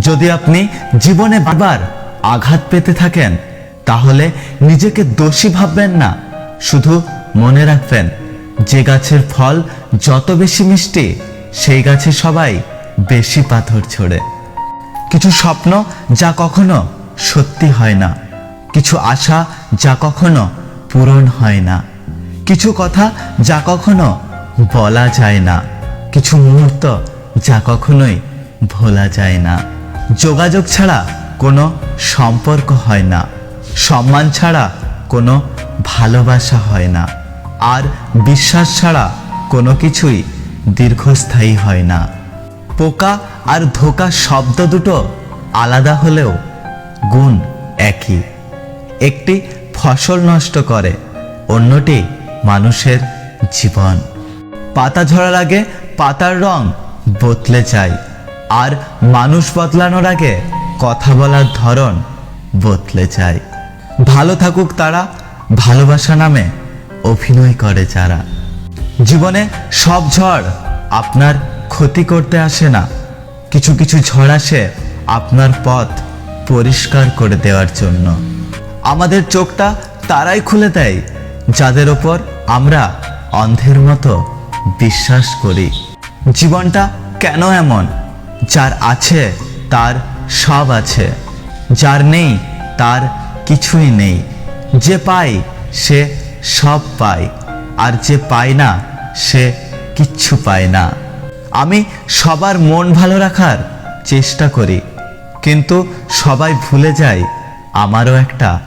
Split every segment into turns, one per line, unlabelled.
যদি আপনি জীবনে বারবার আঘাত পেতে থাকেন, তাহলে নিজেকে দোষী ভাববেন না। শুধু মনে রাখবেন, যে গাছের ফল যত বেশি মিষ্টি, সেই গাছে সবাই বেশি পাথর ছোড়ে। কিছু স্বপ্ন যা কখনো সত্যি হয় না, কিছু আশা যা কখনো পূরণ হয় না, কিছু কথা যা কখনো বলা যায় না, কিছু মুহূর্ত যা কখনোই ভোলা যায় না। যোগাযোগ ছাড়া কোনো সম্পর্ক হয় না। সম্মান ছাড়া কোনো ভালোবাসা হয় না। আর বিশ্বাস ছাড়া কোনো কিছুই দীর্ঘস্থায়ী হয় না। পোকা আর ধোকা শব্দ দুটো আলাদা হলেও গুণ একই। একটি ফসল নষ্ট করে, অন্যটি মানুষের জীবন। পাতা ঝরার আগে পাতার রং বদলে যায়। আর মানুষ বদলানোর আগে কথা বলার ধরন বদলে যায়। ভালো থাকুক তারা, ভালোবাসা নামে অভিনয় করে যারা। জীবনে সব ঝড় আপনার ক্ষতি করতে আসে না। কিছু কিছু ঝড় আসে আপনার পথ পরিষ্কার করে দেওয়ার জন্য। আমাদের চোখটা তারাই খুলে দেয়, যাদের ওপর আমরা অন্ধের মতো বিশ্বাস করি। জীবনটা কেন এমন? যার আছে, তার সব আছে। যার নেই, তার কিছুই নেই। যে পায়, সে সব পায়। আর যে পায় না, সে কিচ্ছু পায় না। আমি সবার মন ভালো রাখার চেষ্টা করি, কিন্তু সবাই ভুলে যায়, আমারও একটা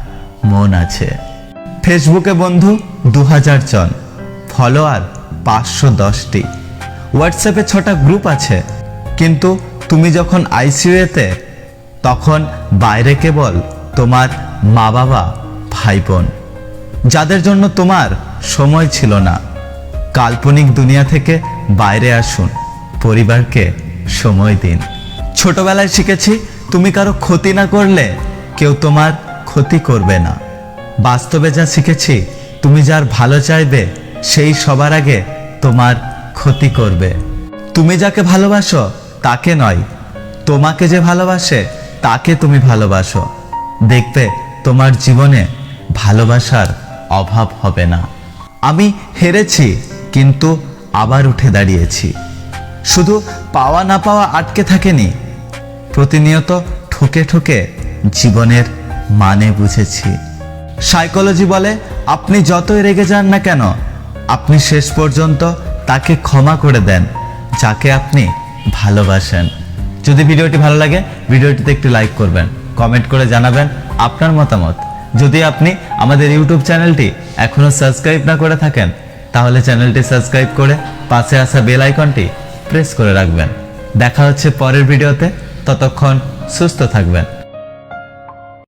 মন আছে। ফেসবুকে বন্ধু দু হাজার জন, ফলোয়ার পাঁচশো দশটি। হোয়াটসঅ্যাপে ছটা গ্রুপ আছে কিন্তু তুমি যখন আইসিইউতে, তখন বাইরে কেবল তোমার মা বাবা ভাই বোন যাদের জন্য তোমার সময় ছিল না। কাল্পনিক দুনিয়া থেকে বাইরে আসুন, পরিবারকে সময় দিন। ছোটবেলায় শিখেছি, তুমি কারও ক্ষতি না করলে কেউ তোমার ক্ষতি করবে না। বাস্তবে যা শিখেছি, তুমি যার ভালো চাইবে, সেই সবার আগে তোমার ক্ষতি করবে। তুমি যাকে ভালোবাসো তাকে নয়, তোমাকে যে ভালোবাসে, তাকে তুমি ভালোবাসো। দেখবে, তোমার জীবনে ভালোবাসার অভাব হবে না। আমি হেরেছি, কিন্তু আবার উঠে দাঁড়িয়েছি। শুধু পাওয়া না পাওয়া আটকে থাকেনি, প্রতিনিয়ত ঠকে ঠকে জীবনের মানে বুঝেছি। সাইকোলজি বলে, আপনি যতই রেগে যান না কেন, আপনি শেষ পর্যন্ত তাকে ক্ষমা করে দেন, যাকে আপনি ভালোবাসেন। যদি ভিডিওটি ভালো লাগে, ভিডিওটিতে একটি লাইক করবেন কমেন্ট করে জানাবেন আপনার মতামত। যদি আপনি আমাদের ইউটিউব চ্যানেলটি এখনও সাবস্ক্রাইব না করে থাকেন, তাহলে চ্যানেলটি সাবস্ক্রাইব করে পাশে আসা বেল আইকনটি প্রেস করে রাখবেন। দেখা হচ্ছে পরের ভিডিওতে, ততক্ষণ সুস্থ থাকবেন।